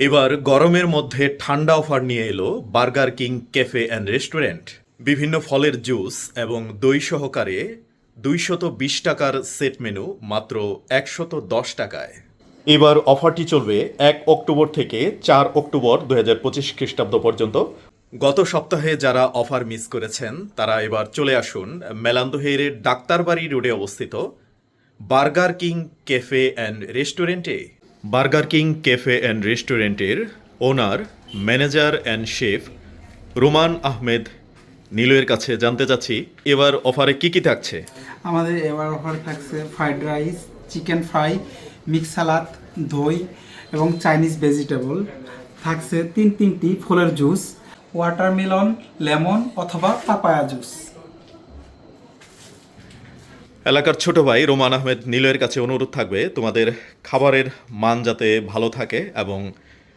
এবার গরমের মধ্যে ঠান্ডা অফার নিয়ে এলো Burger King cafe and restaurant. বিভিন্ন ফলের জুস এবং দই সহকারে দুইশত বিশ টাকার সেট মেনু মাত্র একশত দশ টাকায়। এবার অফারটি চলবে এক অক্টোবর থেকে চার অক্টোবর দু হাজার পঁচিশ খ্রিস্টাব্দ পর্যন্ত। গত সপ্তাহে যারা অফার মিস করেছেন, তারা এবার চলে আসুন মেলান্দহেরের ডাক্তারবাড়ি রোডে অবস্থিত বার্গার কিং ক্যাফে অ্যান্ড রেস্টুরেন্টে। বার্গার কিং ক্যাফে অ্যান্ড রেস্টুরেন্টের owner, manager and chef Roman Ahmed. নীলয়ের কাছে জানতে চাচ্ছি, এবার অফারে কি কি থাকছে? আমাদের এবার অফার থাকছে fried rice, chicken fry, mix salad, দই এবং চাইনিজ ভেজিটেবল। থাকছে তিন তিনটি ফলের জুস, ওয়াটারমেলন, লেমন অথবা পাপায়া জুস। এলাকার ছোট ভাই রোমান আহমেদ নীলয়ের কাছে অনুরোধ থাকবে, তোমাদের খাবারের মান যাতে ভালো থাকে এবং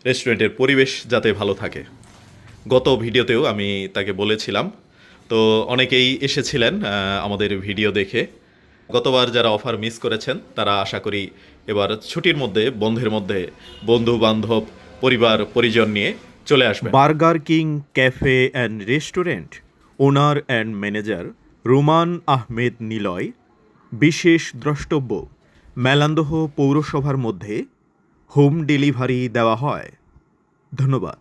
রেস্টুরেন্টের পরিবেশ যাতে ভালো থাকে। গত ভিডিওতেও আমি তাকে বলেছিলাম, তো অনেকেই এসেছিলেন আমাদের ভিডিও দেখে। গতবার যারা অফার মিস করেছেন, তারা আশা করি এবার ছুটির মধ্যে, বন্ধের মধ্যে বন্ধু বান্ধব পরিবার, পরিজন নিয়ে চলে আসবে Burger King, cafe and restaurant, owner and manager Roman Ahmed Niloy বিশেষ দ্রষ্টব্য মেলান্দহ পৌরসভার মধ্যে হোম ডেলিভারি দেওয়া হয়। ধন্যবাদ।